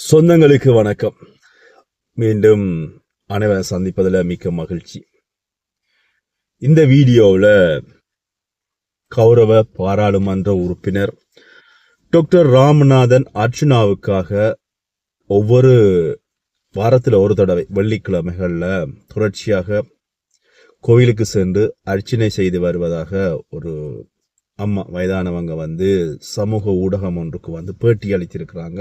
சொந்தங்களுக்கு வணக்கம். மீண்டும் அனைவரை சந்திப்பதில் மிக்க மகிழ்ச்சி. இந்த வீடியோவில் கௌரவ பாராளுமன்ற உறுப்பினர் டாக்டர் ராமநாதன் அர்ச்சுனாவுக்காக ஒவ்வொரு வாரத்தில் ஒரு தடவை வெள்ளிக்கிழமைகளில் தொடர்ச்சியாக கோயிலுக்கு சென்று அர்ச்சனை செய்து வருவதாக ஒரு அம்மா வயதானவங்க வந்து சமூக ஊடகம் ஒன்றுக்கு வந்து பேட்டி அளித்திருக்கிறாங்க.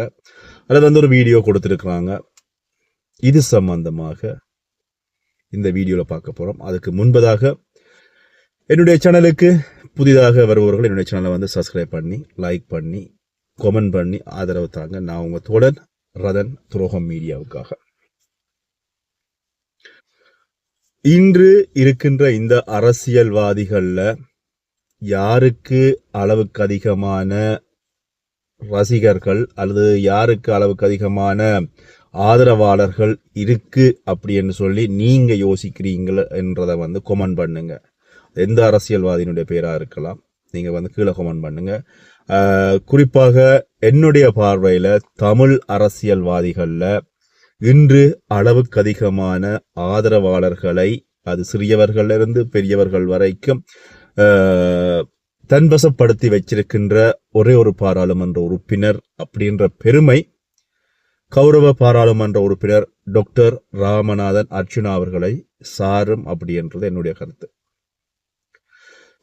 அல்லது வந்து ஒரு வீடியோ கொடுத்துருக்குறாங்க. இது சம்பந்தமாக இந்த வீடியோவில் பார்க்க போகிறோம் அதுக்கு முன்பதாக என்னுடைய சேனலுக்கு புதிதாக வருபவர்கள் என்னுடைய சேனலை வந்து சப்ஸ்கிரைப் பண்ணி லைக் பண்ணி கமெண்ட் பண்ணி ஆதரவு தாங்க. நான் உங்கள் தோழன் ரதன் துரோகம் மீடியாவுக்காக. இன்று இருக்கின்ற இந்த அரசியல்வாதிகளில் யாருக்கு அளவுக்கு அதிகமான ரசிகர்கள் அல்லது யாருக்கு அளவுக்கு அதிகமான ஆதரவாளர்கள் இருக்கு அப்படின்னு சொல்லி நீங்க யோசிக்கிறீங்கள என்றதை வந்து கொமெண்ட் பண்ணுங்க. எந்த அரசியல்வாதியினுடைய பேரா இருக்கலாம். நீங்க வந்து கீழே கொமெண்ட் பண்ணுங்க. குறிப்பாக என்னுடைய பார்வையில் தமிழ் அரசியல்வாதிகளில் இன்று அளவுக்கு அதிகமான ஆதரவாளர்களை அது சிறியவர்களிலிருந்து பெரியவர்கள் வரைக்கும் தன்வசப்படுத்தி வச்சிருக்கின்ற ஒரே ஒரு பாராளுமன்ற உறுப்பினர் அப்படின்ற பெருமை கௌரவ பாராளுமன்ற உறுப்பினர் டாக்டர் ராமநாதன் அர்ச்சுனா அவர்களை சாரும் அப்படின்றது என்னுடைய கருத்து.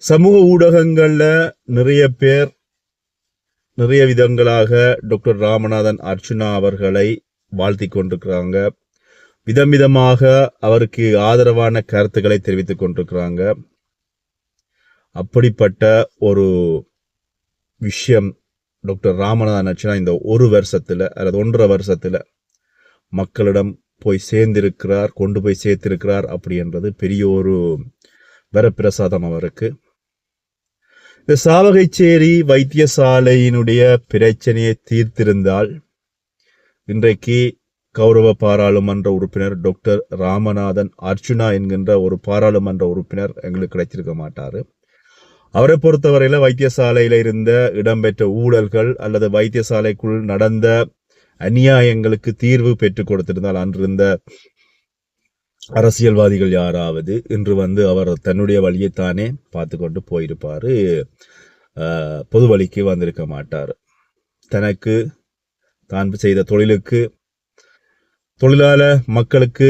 சமூக ஊடகங்களில் நிறைய பேர் நிறைய விதங்களாக டாக்டர் ராமநாதன் அர்ச்சுனா அவர்களை வாழ்த்தி கொண்டிருக்கிறாங்க. விதம் விதமாக அவருக்கு ஆதரவான கருத்துக்களை தெரிவித்துக் கொண்டிருக்கிறாங்க. அப்படிப்பட்ட ஒரு விஷயம் டாக்டர் ராமநாதன் அர்ச்சனா இந்த ஒரு வருஷத்தில் அல்லது ஒன்றரை வருஷத்தில் மக்களிடம் போய் சேர்ந்திருக்கிறார் கொண்டு போய் சேர்த்திருக்கிறார் அப்படின்றது பெரிய ஒரு வரப்பிரசாதம் அவருக்கு. இந்த சாவகைச்சேரி வைத்தியசாலையினுடைய பிரச்சனையை தீர்த்திருந்தால் இன்றைக்கு கௌரவ பாராளுமன்ற உறுப்பினர் டாக்டர் ராமநாதன் அர்ச்சுனா என்கின்ற ஒரு பாராளுமன்ற உறுப்பினர் எங்களுக்கு கிடைச்சிருக்க மாட்டார். அவரை பொறுத்தவரையில் வைத்தியசாலையில் இருந்த இடம்பெற்ற ஊழல்கள் அல்லது வைத்தியசாலைக்குள் நடந்த அநியாயங்களுக்கு தீர்வு பெற்றுக் கொடுத்திருந்தால் அன்றிருந்த அரசியல்வாதிகள் யாராவது இன்று வந்து அவர் தன்னுடைய வழியைத்தானே பார்த்து கொண்டு போயிருப்பார். பொது வழிக்கு வந்திருக்க மாட்டார். தனக்கு தான் செய்த தொழிலுக்கு தொழிலாள மக்களுக்கு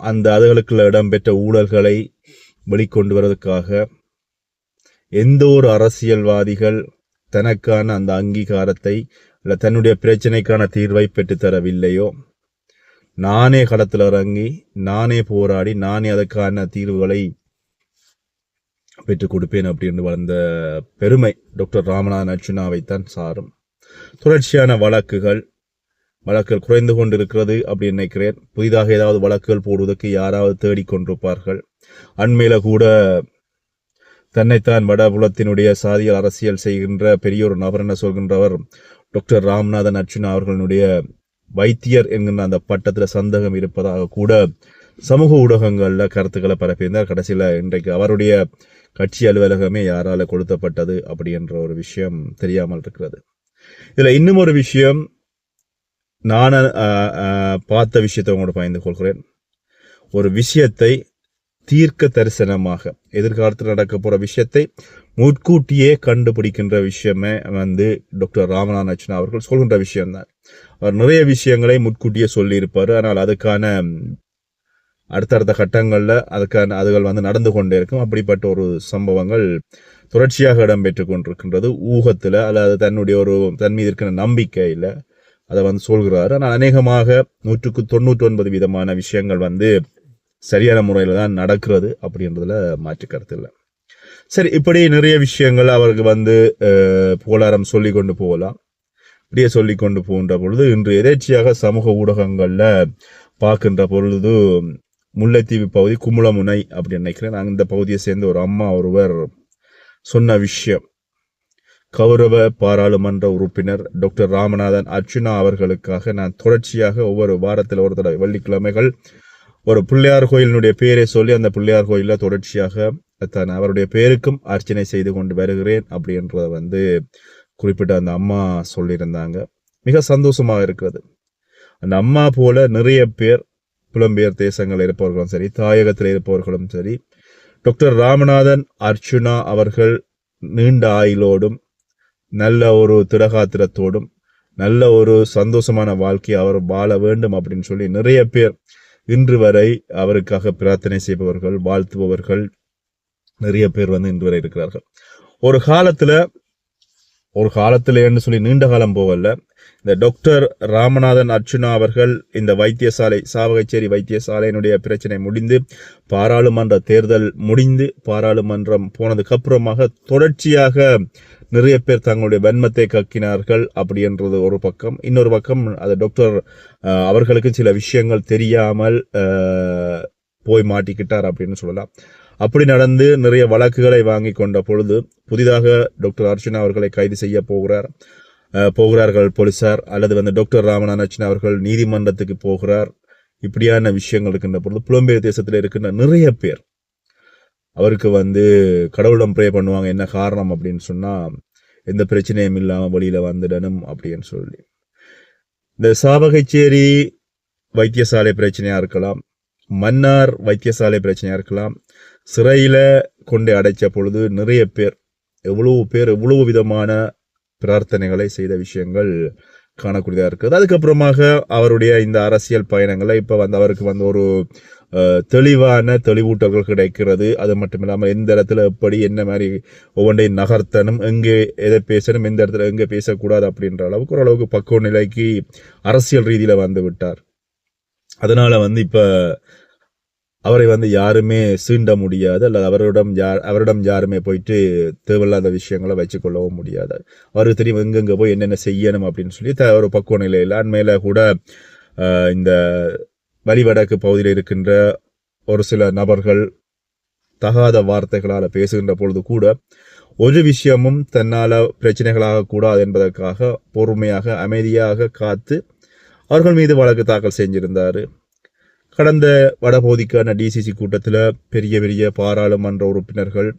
அந்த அதுகளுக்குள்ள இடம்பெற்ற ஊழல்களை வெளிக்கொண்டு வருவதற்காக எந்த ஒரு அரசியல்வாதிகள் தனக்கான அந்த அங்கீகாரத்தை இல்லை தன்னுடைய பிரச்சனைக்கான தீர்வை பெற்றுத்தரவில்லையோ நானே களத்தில் இறங்கி நானே போராடி நானே அதற்கான தீர்வுகளை பெற்றுக் கொடுப்பேன் அப்படின்னு வளர்ந்த பெருமை டாக்டர் ராமநாதன் அர்ஜுனாவைத்தான் சாரும். தொடர்ச்சியான வழக்குகள் வழக்குகள் குறைந்து கொண்டிருக்கிறது அப்படின்னு நினைக்கிறேன். புதிதாக ஏதாவது வழக்குகள் போடுவதற்கு யாராவது தேடிக்கொண்டிருப்பார்கள் அண்மையில் கூட தன்னைத்தான் வடபுலத்தினுடைய சாதியல் அரசியல் செய்கின்ற பெரிய ஒரு நபர் என சொல்கின்றவர் டாக்டர் ராம்நாதன் அர்ஜுனா அவர்களுடைய வைத்தியர் என்கின்ற அந்த பட்டத்தில் சந்தேகம் இருப்பதாக கூட சமூக ஊடகங்களில் கருத்துக்களை பரப்பியிருந்தார். கடைசியில் இன்றைக்கு அவருடைய கட்சி அலுவலகமே யாரால கொளுத்தப்பட்டது அப்படி என்ற ஒரு விஷயம் தெரியாமல் இருக்கிறது. இதில் இன்னும் ஒரு விஷயம் நான் பார்த்த விஷயத்தை உங்களோட பயந்து கொள்கிறேன். ஒரு விஷயத்தை தீர்க்க தரிசனமாக எதிர்காலத்தில் நடக்க போகிற விஷயத்தை முற்கூட்டியே கண்டுபிடிக்கின்ற விஷயமே வந்து டாக்டர் ராமநாதன் அர்ச்சனா அவர்கள் சொல்கின்ற விஷயம்தான். அவர் நிறைய விஷயங்களை முன்கூட்டியே சொல்லியிருப்பார். ஆனால் அதுக்கான அடுத்தடுத்த கட்டங்களில் அதுக்கான அதுகள் வந்து நடந்து கொண்டே இருக்கும். அப்படிப்பட்ட ஒரு சம்பவங்கள் தொடர்ச்சியாக இடம்பெற்று கொண்டிருக்கின்றது. ஊகத்தில் அல்லது தன்னுடைய ஒரு தன் மீது இருக்கிற நம்பிக்கையில் அதை வந்து சொல்கிறாரு. ஆனால் அநேகமாக நூற்றுக்கு தொண்ணூற்றி ஒன்பது விதமான விஷயங்கள் வந்து சரியான முறையில் தான் நடக்கிறது அப்படின்றதுல மாற்று கருத்து இல்லை. சரி இப்படி நிறைய விஷயங்கள் அவருக்கு வந்து புகழாரம் சொல்லி கொண்டு போகலாம். இப்படியே சொல்லி கொண்டு போகின்ற பொழுது இன்று எதேச்சியாக சமூக ஊடகங்களில் பார்க்கின்ற பொழுது முல்லைத்தீவு பகுதி குமுளமுனை அப்படின்னு நினைக்கிறேன். நான் இந்த பகுதியை சேர்ந்த ஒரு அம்மா ஒருவர் சொன்ன விஷயம். கௌரவ பாராளுமன்ற உறுப்பினர் டாக்டர் ராமநாதன் அர்ச்சுனா அவர்களுக்காக நான் தொடர்ச்சியாக ஒவ்வொரு வாரத்தில் ஒரு தடவை வெள்ளிக்கிழமைகள் ஒரு பிள்ளையார் கோயிலினுடைய பேரை சொல்லி அந்த பிள்ளையார் கோயிலில் தொடர்ச்சியாக தான் அவருடைய பேருக்கும் அர்ச்சனை செய்து கொண்டு வருகிறேன் அப்படின்றத வந்து குறிப்பிட்ட அந்த அம்மா சொல்லியிருந்தாங்க. மிக சந்தோஷமாக இருக்கிறது. அந்த அம்மா போல நிறைய பேர் புலம்பெயர் தேசங்களில் இருப்பவர்களும் சரி தாயகத்தில் இருப்பவர்களும் சரி டாக்டர் ராமநாதன் அர்ச்சுனா அவர்கள் நீண்ட ஆயுளோடும் நல்ல ஒரு திடகாத்திரத்தோடும் நல்ல ஒரு சந்தோஷமான வாழ்க்கையை அவர் வாழ வேண்டும் அப்படின்னு சொல்லி நிறைய பேர் இன்று வரை அவருக்காக பிரார்த்தனை செய்பவர்கள் வாழ்த்துபவர்கள் நிறைய பேர் வந்து இன்று வரை இருக்கிறார்கள். ஒரு காலத்துல ஒரு காலத்திலேன்னு சொல்லி நீண்ட காலம் போகல இந்த டாக்டர் ராமநாதன் அர்ச்சுனா அவர்கள் இந்த வைத்தியசாலை சாவகச்சேரி வைத்தியசாலையினுடைய பிரச்சனை முடிந்து பாராளுமன்ற தேர்தல் முடிந்து பாராளுமன்றம் போனதுக்கு அப்புறமாக தொடர்ச்சியாக நிறைய பேர் தங்களுடைய வன்மத்தை கக்கினார்கள் அப்படின்றது ஒரு பக்கம். இன்னொரு பக்கம் அது டாக்டர் அவர்களுக்கு சில விஷயங்கள் தெரியாமல் போய் மாட்டிக்கிட்டார் அப்படின்னு சொல்லலாம். அப்படி நடந்து நிறைய வழக்குகளை வாங்கி கொண்ட பொழுது புதிதாக டாக்டர் அர்ச்சனா அவர்களை கைது செய்ய போகிறார். போகிறார்கள் போலீசார் அல்லது வந்து டாக்டர் ராமநாதன் அவர்கள் நீதிமன்றத்துக்கு போகிறார். இப்படியான விஷயங்கள் இருக்கின்ற பொழுது புலம்பெயர் தேசத்தில் இருக்கின்ற நிறைய பேர் அவருக்கு வந்து கடவுளிடம் ப்ரே பண்ணுவாங்க என்ன காரணம் அப்படின்னு சொன்னால் எந்த பிரச்சனையும் இல்லாமல் வழியில் வந்துடணும் அப்படின்னு சொல்லி. இந்த சாவகச்சேரி வைத்தியசாலை பிரச்சனையாக இருக்கலாம் மன்னார் வைத்தியசாலை பிரச்சனையாக இருக்கலாம் சிறையில் கொண்டு அடைச்ச பொழுது நிறைய பேர் எவ்வளவு பேர் எவ்வளவு விதமான பிரார்த்தனைகளை செய்த விஷயங்கள் காணக்கூடியதாக இருக்குது. அதுக்கப்புறமாக அவருடைய இந்த அரசியல் பயணங்களை இப்போ வந்து அவருக்கு வந்து ஒரு தெளிவான தெளிவூட்டல்கள் கிடைக்கிறது. அது மட்டும் இல்லாமல் எந்த இடத்துல எப்படி என்ன மாதிரி ஒவ்வொன்றையும் நகர்த்தணும் எங்கே எதை பேசணும் எந்த இடத்துல எங்கே பேசக்கூடாது அப்படின்ற அளவுக்கு ஓரளவுக்கு பக்குவ நிலைக்கு அரசியல் ரீதியில் வந்து விட்டார். அதனால் வந்து இப்போ அவரை வந்து யாருமே சீண்ட முடியாது அல்லது அவரிடம் யார் அவரிடம் யாருமே போயிட்டு தேவையில்லாத விஷயங்களை வச்சுக்கொள்ளவும் முடியாது. அவருக்கு தெரியும் எங்கெங்கே போய் என்னென்ன செய்யணும் அப்படின்னு சொல்லி த ஒரு பக்குவ நிலையில் அண்மையில் கூட இந்த வலிவடக்கு பகுதியில் இருக்கின்ற ஒரு சில நபர்கள் தகாத வார்த்தைகளால் பேசுகின்ற பொழுது கூட ஒரு விஷயமும் தன்னால் பிரச்சனைகளாக கூடாது என்பதற்காக பொறுமையாக அமைதியாக காத்து அவர்கள் மீது வழக்கு தாக்கல் செஞ்சிருந்தார். கடந்த வடபகுதிக்கான டிசிசி கூட்டத்தில் பெரிய பெரிய பாராளுமன்ற உறுப்பினர்கள்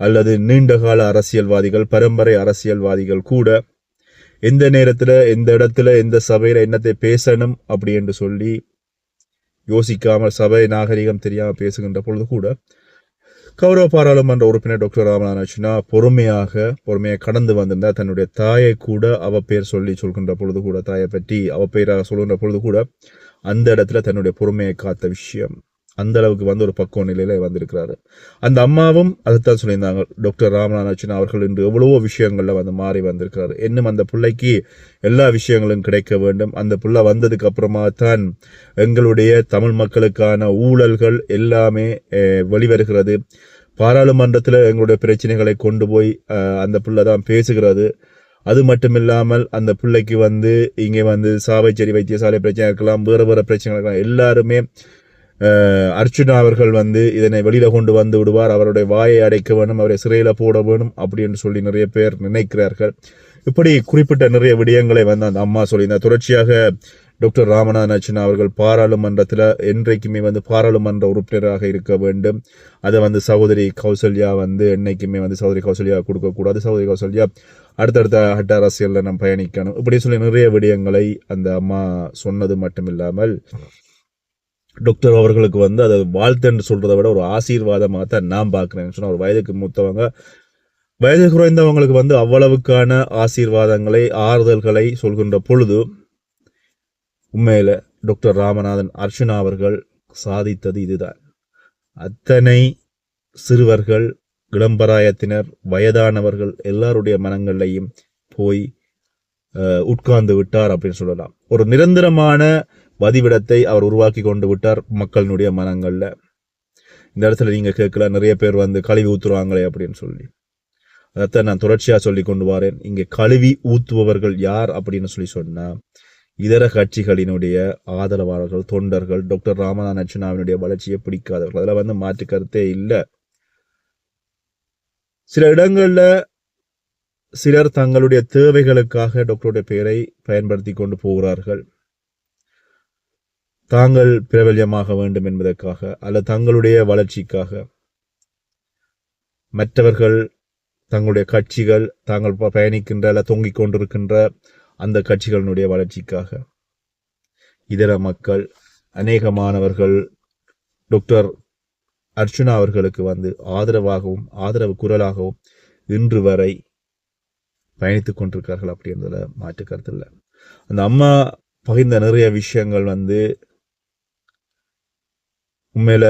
அல்லது நீண்டகால அரசியல்வாதிகள் பரம்பரை அரசியல்வாதிகள் கூட எந்த நேரத்தில் எந்த இடத்துல எந்த சபையில் என்னத்தை பேசணும் அப்படி என்று சொல்லி யோசிக்காமல் சபை நாகரிகம் தெரியாமல் பேசுகின்ற பொழுது கூட கௌரவ பாராளுமன்ற உறுப்பினர் டாக்டர் ராமநாதனா பொறுமையாக பொறுமையாக கடந்து வந்திருந்தார் தன்னுடைய தாயை கூட அவ பேர் சொல்லி சொல்கின்ற பொழுது கூட தாயை பற்றி அவ பெயராக சொல்கின்ற பொழுது கூட அந்த இடத்துல தன்னுடைய பொறுமையை காத்த விஷயம். அந்த அளவுக்கு வந்து ஒரு பக்குவ நிலையில வந்திருக்கிறாரு. அந்த அம்மாவும் அதைத்தான் சொல்லியிருந்தாங்க. டாக்டர் ராமநாதன் அவர்கள் இன்று எவ்வளவோ விஷயங்கள்ல வந்து மாறி வந்திருக்கிறாரு. இன்னும் அந்த பிள்ளைக்கு எல்லா விஷயங்களும் கிடைக்க வேண்டும். அந்த பிள்ளை வந்ததுக்கு அப்புறமா தான் எங்களுடைய தமிழ் மக்களுக்கான ஊழல்கள் எல்லாமே வெளிவருகிறது. பாராளுமன்றத்தில் எங்களுடைய பிரச்சனைகளை கொண்டு போய் அந்த பிள்ளை தான் பேசுகிறது. அது மட்டும் இல்லாமல் அந்த பிள்ளைக்கு வந்து இங்கே வந்து சாவைச்சேரி வைத்தியசாலை பிரச்சனை இருக்கலாம் வேறு வேறு பிரச்சனை இருக்கலாம். எல்லாருமே அர்ச்சுனா அவர்கள் வந்து இதனை வெளியில் கொண்டு வந்து விடுவார். அவருடைய வாயை அடைக்க வேணும் அவரை சிறையில் போட வேணும் அப்படின்னு சொல்லி நிறைய பேர் நினைக்கிறார்கள். இப்படி குறிப்பிட்ட நிறைய விடயங்களை வந்து அந்த அம்மா சொல்லியிருந்தார். தொடர்ச்சியாக டாக்டர் ராமநாதன் அர்ச்சுனா அவர்கள் பாராளுமன்றத்தில் என்றைக்குமே வந்து பாராளுமன்ற உறுப்பினராக இருக்க வேண்டும். அதை வந்து சகோதரி கௌசல்யா வந்து என்றைக்குமே வந்து சகோதரி கௌசல்யா கொடுக்கக்கூடாது சகோதரி கௌசல்யா அடுத்தடுத்த ஹட்ட அரசியலில் நம்ம பயணிக்கணும். இப்படி சொல்லி நிறைய விடயங்களை அந்த அம்மா சொன்னது மட்டும் இல்லாமல் டாக்டர் அவர்களுக்கு வந்து அதை வாழ்த்துன்னு சொல்கிறத விட ஒரு ஆசீர்வாதமாக தான் நான் பார்க்குறேன்னு சொன்னால் ஒரு வயதுக்கு மூத்தவங்க வயது குறைந்தவங்களுக்கு வந்து அவ்வளவுக்கான ஆசீர்வாதங்களை ஆறுதல்களை சொல்கின்ற பொழுது உண்மையில டாக்டர் ராமநாதன் அர்ஷனா அவர்கள் சாதித்தது இதுதான். அத்தனை சிறுவர்கள் இளம்பராயத்தினர் வயதானவர்கள் எல்லாருடைய மனங்களையும் போய் அஹ், உட்கார்ந்து விட்டார் அப்படின்னு சொல்லலாம். ஒரு நிரந்தரமான வதிவிடத்தை அவர் உருவாக்கி கொண்டு விட்டார் மக்களினுடைய மனங்களில். இந்த இடத்துல நீங்க கேட்கல நிறைய பேர் வந்து கழுவி ஊத்துருவாங்களே அப்படின்னு சொல்லி. அதைத்தான் நான் தொடர்ச்சியாக சொல்லி கொண்டு வரேன். இங்கே கழுவி ஊத்துபவர்கள் யார் அப்படின்னு சொல்லி சொன்னால் இதர கட்சிகளினுடைய ஆதரவாளர்கள் தொண்டர்கள் டாக்டர் ராமநாதன் அர்ச்சனாவினுடைய வளர்ச்சியை பிடிக்காதவர்கள். அதில் வந்து மாற்று கருத்தே இல்லை. சில இடங்களில் சிலர் தங்களுடைய தேவைகளுக்காக டாக்டருடைய பெயரை பயன்படுத்தி கொண்டு போகிறார்கள். தாங்கள் பிரபல்யமாக வேண்டும் என்பதற்காக அல்லது தங்களுடைய வளர்ச்சிக்காக. மற்றவர்கள் தங்களுடைய கட்சிகள் தாங்கள் ப- பயணிக்கின்ற அல்ல தொங்கிக் கொண்டிருக்கின்ற அந்த கட்சிகளினுடைய வளர்ச்சிக்காக. இதர மக்கள் அநேக மாணவர்கள் டாக்டர் அர்ச்சுனா அவர்களுக்கு வந்து ஆதரவாகவும் ஆதரவு குரலாகவும் இன்று வரை பயணித்துக் கொண்டிருக்கார்கள் அப்படின்றதுல மாற்று கருத்து இல்லை. அந்த அம்மா பகிர்ந்த நிறைய விஷயங்கள் வந்து உண்மையில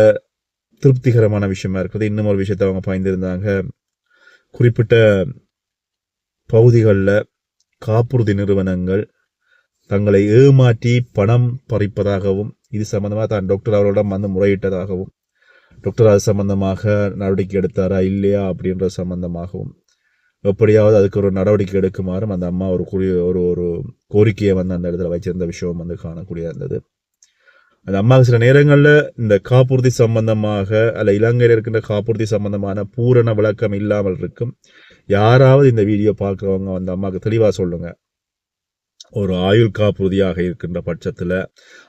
திருப்திகரமான விஷயமா இருக்குது. இன்னும் ஒரு விஷயத்தை அவங்க பகிர்ந்திருந்தாங்க. குறிப்பிட்ட பகுதிகளில் காப்புறுதி நிறுவனங்கள் தங்களை ஏமாற்றி பணம் பறிப்பதாகவும் இது சம்பந்தமாக தான் டாக்டர் அவர்களிடம் வந்து முறையிட்டதாகவும் டாக்டர் அது சம்பந்தமாக நடவடிக்கை எடுத்தாரா இல்லையா அப்படின்ற சம்பந்தமாகவும் எப்படியாவது அதுக்கு ஒரு நடவடிக்கை எடுக்குமாறும் அந்த அம்மா ஒரு குறி ஒரு ஒரு கோரிக்கையை வந்து அந்த இடத்துல வச்சிருந்த விஷயம் வந்து காணக்கூடிய இருந்தது. அந்த அம்மாவுக்கு சில நேரங்களில் இந்த காப்புறுதி சம்பந்தமாக அல்ல இலங்கையில் இருக்கின்ற காப்புறுதி சம்பந்தமான பூரண விளக்கம் இல்லாமல் இருக்கும். யாராவது இந்த வீடியோ பார்க்குறவங்க அந்த அம்மாவுக்கு தெளிவாக சொல்லுங்கள் ஒரு ஆயுள் காப்புறுதியாக இருக்கின்ற பட்சத்தில்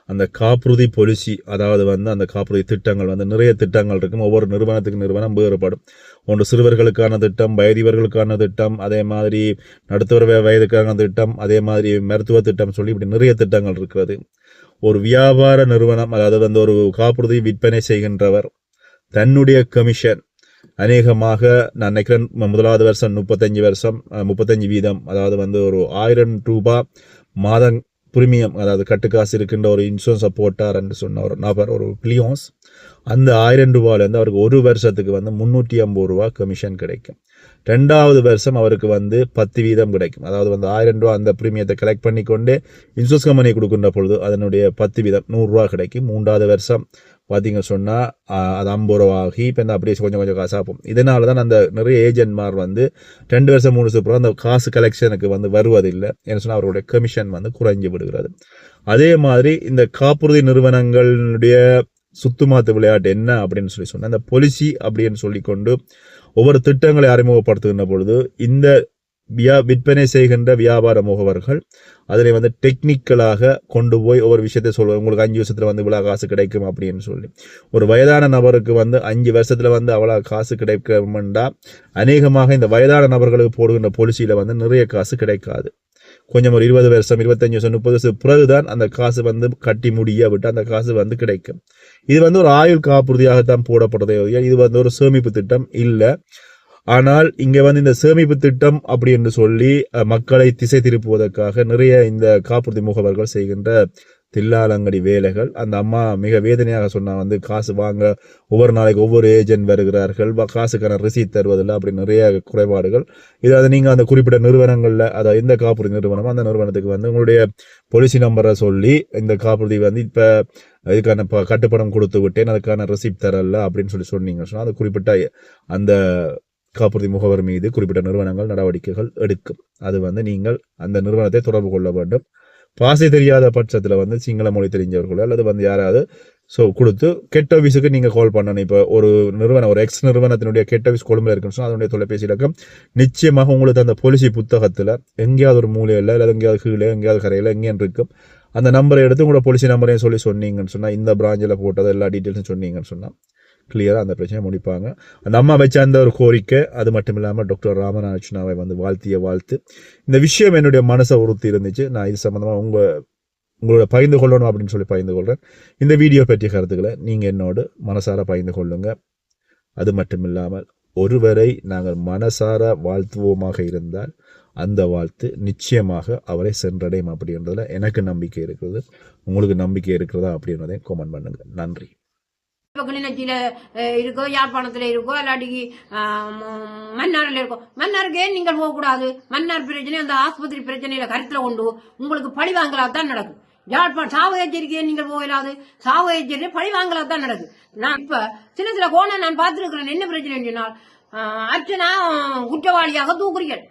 அந்த காப்புறுதி பொலிசி அதாவது வந்து அந்த காப்புறுதி திட்டங்கள் வந்து நிறைய திட்டங்கள் இருக்கும். ஒவ்வொரு நிறுவனத்துக்கு நிறுவனம் வேறுபடும். ஒன்று சிறுவர்களுக்கான திட்டம் வயதிவர்களுக்கான திட்டம் அதே மாதிரி நடுத்தர வயதுக்கான திட்டம் அதே மாதிரி மருத்துவ திட்டம் சொல்லி இப்படி நிறைய திட்டங்கள் இருக்கிறது. ஒரு வியாபார நிறுவனம் அதாவது வந்து ஒரு காப்புறுதி விற்பனை செய்கின்றவர் தன்னுடைய கமிஷன் அநேகமாக நான் நினைக்கிறேன் முதலாவது வருஷம் முப்பத்தஞ்சு வருஷம் முப்பத்தஞ்சு வீதம் அதாவது வந்து ஒரு ஆயிரம் ரூபா மாதம் பிரீமியம் அதாவது கட்டுக்காசு இருக்கின்ற ஒரு இன்சூரன்ஸை போட்டார் என்று சொன்ன ஒரு நபர் ஒரு பிளியோன்ஸ் அந்த ஆயிரம் ரூபாயிலேருந்து அவருக்கு ஒரு வருஷத்துக்கு வந்து முந்நூற்றி ஐம்பது ரூபா கமிஷன் கிடைக்கும். ரெண்டாவது வருஷம் அவருக்கு வந்து பத்து வீதம் கிடைக்கும். அதாவது வந்து ஆயிரம் ரூபா அந்த பிரீமியத்தை கலெக்ட் பண்ணிக்கொண்டே இன்சூரன்ஸ் கம்பெனி கொடுக்கின்ற பொழுது அதனுடைய பத்து வீதம் நூறுரூவா கிடைக்கும். மூன்றாவது வருஷம் பார்த்தீங்க சொன்னால் அது ஐம்பது ரூபா ஆகி இப்போ இந்த அப்படியே கொஞ்சம் கொஞ்சம் காசு ஆகும் இதனால தான் அந்த நிறைய ஏஜென்ட்மார் வந்து ரெண்டு வருஷம் மூணு வருஷம் அந்த காசு கலெக்ஷனுக்கு வந்து வருவதில்லை. என்ன சொன்னால் அவருடைய கமிஷன் வந்து குறைஞ்சி விடுகிறது. அதே மாதிரி இந்த காப்புறுதி நிறுவனங்களுடைய சுத்துமாத்து விளையாட்டு என்ன அப்படின்னு சொல்லி சொன்னால் இந்த பொலிசி அப்படின்னு சொல்லிக்கொண்டு ஒவ்வொரு திட்டங்களை அறிமுகப்படுத்துகின்ற பொழுது இந்த வியா விற்பனை செய்கின்ற வியாபார முகவர்கள் அதில் வந்து டெக்னிக்கலாக கொண்டு போய் ஒவ்வொரு விஷயத்தை சொல்லுவாங்க உங்களுக்கு அஞ்சு வருஷத்தில் வந்து இவ்வளோ காசு கிடைக்கும் அப்படின்னு சொல்லி. ஒரு வயதான நபருக்கு வந்து அஞ்சு வருஷத்தில் வந்து அவ்வளோ காசு கிடைக்கும்டா. அநேகமாக இந்த வயதான நபர்களுக்கு போடுகின்ற பொலிசியில் வந்து நிறைய காசு கிடைக்காது. கொஞ்சம் ஒரு இருபது வருஷம் இருபத்தஞ்சு வருஷம் முப்பது வருஷம் பிறகுதான் அந்த காசு வந்து கட்டி முடிய விட்டு அந்த காசு வந்து கிடைக்கும். இது வந்து ஒரு ஆயுள் காப்புறுதியாகத்தான் போடப்படுறதே இது வந்து ஒரு சேமிப்பு திட்டம் இல்லை. ஆனால் இங்கே வந்து இந்த சேமிப்பு திட்டம் அப்படி என்று சொல்லி மக்களை திசை திருப்புவதற்காக நிறைய இந்த காப்புறுதி முகவர்கள் செய்கின்ற தில்லாலங்கடி வேலைகள். அந்த அம்மா மிக வேதனையாக சொன்னா வந்து காசு வாங்க ஒவ்வொரு நாளைக்கு ஒவ்வொரு ஏஜென்ட் வருகிறார்கள் காசுக்கான ரிசீட் தருவதில்லை அப்படி நிறைய குறைபாடுகள். இது அதை நீங்கள் அந்த குறிப்பிட்ட நிறுவனங்களில் அதை எந்த காப்புறுதி நிறுவனமோ அந்த நிறுவனத்துக்கு வந்து உங்களுடைய பொலிசி நம்பரை சொல்லி இந்த காப்புறுதி வந்து இப்போ இதுக்கான இப்போ கட்டுப்பணம் கொடுத்து விட்டேன் அதுக்கான ரிசீப் தரல அப்படின்னு சொல்லி சொன்னீங்க சொன்னால் அது குறிப்பிட்ட அந்த காப்புறுதி முகவர் மீது குறிப்பிட்ட நிறுவனங்கள் நடவடிக்கைகள் எடுக்கும். அது வந்து நீங்கள் அந்த நிறுவனத்தை தொடர்பு கொள்ள வேண்டும். பாசை தெரியாத பட்சத்தில் வந்து சிங்கள மொழி தெரிஞ்சவர்களோ அல்லது வந்து யாராவது ஸோ கொடுத்து கெட் ஆஃபீஸுக்கு நீங்கள் கால் பண்ணணும். இப்போ ஒரு நிறுவனம் ஒரு எக்ஸ் நிறுவனத்தினுடைய கெட் ஆஃபீஸ் கொழும்பில் இருக்குன்னு சொன்னால் அதனுடைய தொலைபேசி இலக்கம் நிச்சயமாக உங்களுக்கு அந்த பாலிசி புத்தகத்தில் எங்கேயாவது ஒரு மூலையில் இல்லை எங்கேயாவது கீழே எங்கேயாவது கரையில் எங்கேயும் இருக்கும். அந்த நம்பரை எடுத்து உங்களோட பாலிசி நம்பரையும் சொல்லி சொன்னீங்கன்னு சொன்னால் இந்த பிராஞ்சில் போட்டது எல்லா டீட்டெயில்ஸும் சொன்னீங்கன்னு சொன்னால் கிளியராக அந்த பிரச்சனையை முடிப்பாங்க. அந்த அம்மா வச்ச அந்த ஒரு கோரிக்கை அது மட்டும் இல்லாமல் டாக்டர் ராமநாதனாவை வந்து வாழ்த்திய வாழ்த்து. இந்த விஷயம் என்னுடைய மனசை உறுத்தி இருந்துச்சு. நான் இது சம்மந்தமாக உங்கள் உங்களோட பகிர்ந்து கொள்ளணும் அப்படின்னு சொல்லி பகிர்ந்து கொள்கிறேன் இந்த வீடியோ பற்றிய கருத்துக்களை நீங்கள் என்னோடு மனசார பகிர்ந்து கொள்ளுங்கள் அது மட்டும் இல்லாமல் ஒருவரை நாங்கள் மனசார வாழ்த்துவோமாக இருந்தால் அந்த வாழ்த்து நிச்சயமாக அவரை சென்றடையும் அப்படின்றதில் எனக்கு நம்பிக்கை இருக்கிறது. உங்களுக்கு நம்பிக்கை இருக்கிறதா அப்படின்றதையும் கமெண்ட் பண்ணுங்கள் நன்றி. இப்போ கிளிநொச்சியில் இருக்கோ யாழ்ப்பாணத்தில் இருக்கோ இல்லாட்டிக்கு மன்னாரில் இருக்கோ. மன்னாருக்கு ஏன் நீங்கள் போகக்கூடாது. மன்னார் பிரச்சனை அந்த ஆஸ்பத்திரி பிரச்சனையில கருத்தில் கொண்டு உங்களுக்கு பழி வாங்கலா தான் நடக்கும். யாழ்ப்பாணம் சாவு எச்சரிக்கையை நீங்கள் போகலாது. சாவு எச்சரிக்கை பழி வாங்கலா தான் நடக்கும் நான் இப்ப சில சில கோணம் நான் பார்த்துருக்கிறேன். என்ன பிரச்சனை சொன்னால் அர்ச்சனா குற்றவாளியாக தூக்குறீர்கள்.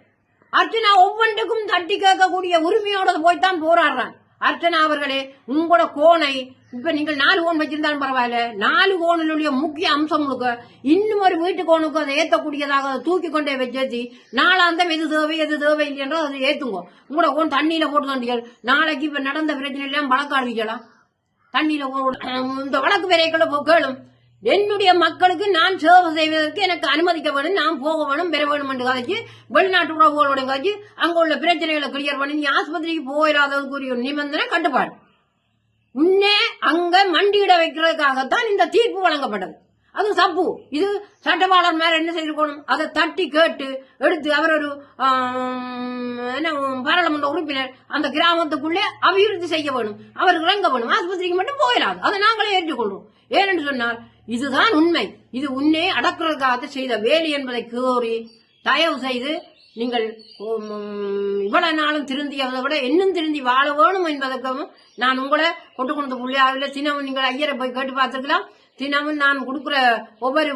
அர்ச்சனா ஒவ்வொன்றுக்கும் தட்டி கேட்கக்கூடிய உரிமையோட போய்த்தான் போராடுறான். அர்ச்சனா அவர்களே உங்களோட கோணை இப்ப நீங்கள் நாலு ஓன் வச்சிருந்தாலும் பரவாயில்ல. நாலு கோணினுடைய முக்கிய அம்சம் உங்களுக்கு இன்னும் ஒரு வீட்டு கோனுக்கு அதை ஏத்தக்கூடியதாக அதை தூக்கி கொண்டே வச்சு நாளாந்தம் எது தேவை எது தேவை இல்லைன்றோ அதை ஏத்துங்க. உங்களோட ஓன் தண்ணியில போட்டு தண்டிகள் நாளைக்கு இப்ப நடந்த பிரச்சனை எல்லாம் வழக்காடுவீங்களா தண்ணியில இந்த வழக்கு விரைகளை கேளும். என்னுடைய மக்களுக்கு நான் சேவை செய்வதற்கு எனக்கு அனுமதிக்க வேணும் நான் போக வேணும் பெற வேணும் என்று கதைச்சு வெளிநாட்டு உறவுகளோட கதைச்சு அங்க உள்ள பிரச்சனைகளை கிளியர் பண்ணி நீ ஆஸ்பத்திரிக்கு போயிடாததுக்குரிய நிபந்தனை கட்டுப்பாடு. உன்னே அங்க மண்டியிட வைக்கிறதுக்காகத்தான் இந்த தீர்ப்பு வழங்கப்பட்டது. அது சப்பு. இது சட்டவாளர் மேல என்ன செய்திருக்கணும்? அதை தட்டி கேட்டு எடுத்து அவர் ஒரு என்ன பாராளுமன்ற உறுப்பினர் அந்த கிராமத்துக்குள்ளே அபிவிருத்தி செய்ய வேணும். அவர் இறங்க வேணும். ஆஸ்பத்திரிக்கு மட்டும் போயிடாது அதை நாங்களே ஏற்றுக்கொள்வோம் ஏனென்று சொன்னால் இதுதான் உண்மை. இது உன்னே அடக்கிறதுக்காக செய்த வேலை என்பதை கூறி தயவு செய்து நீங்கள் இவ்வளவு நாளும் திருந்தியதை விட இன்னும் திருந்தி வாழ வேணும் என்பதற்கும் நான் உங்களை கொண்டு கொண்டு புள்ளியாவில் தினமும் நீங்கள் ஐயரை போய் கேட்டு பார்த்துக்கலாம் தினமும் நான் கொடுக்குற ஒவ்வொரு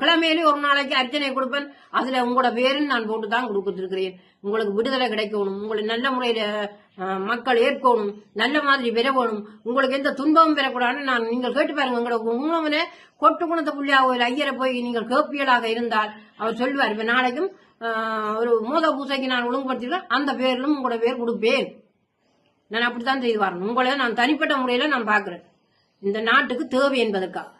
கிழமையிலும் ஒரு நாளைக்கு அர்ச்சனை கொடுப்பேன். அதுல உங்களோட பேருன்னு நான் போட்டு தான் கொடுத்துருக்கிறேன் உங்களுக்கு விடுதலை கிடைக்கணும். உங்களை நல்ல முறையில மக்கள் ஏற்கணும். நல்ல மாதிரி பெறவணும். உங்களுக்கு எந்த துன்பமும் பெறக்கூடாதுன்னு நான் நீங்கள் கேட்டு பாருங்க. உங்களோட உணவனை கொட்டு குணத்தை புள்ளியாக ஒரு ஐயரை போய் நீங்கள் கேப்பியலாக இருந்தால் அவர் சொல்லுவார் இப்ப நாளைக்கும் ஒரு மோத பூசைக்கு நான் ஒழுங்குபடுத்திக்கிறேன் அந்த பேரிலும் உங்களோட பேர் கொடுப்பேன். நான் அப்படித்தான் செய்து வரணும். உங்களை நான் தனிப்பட்ட முறையில் நான் பார்க்குறேன். இந்த நாட்டுக்கு தேவை என்பதற்காக.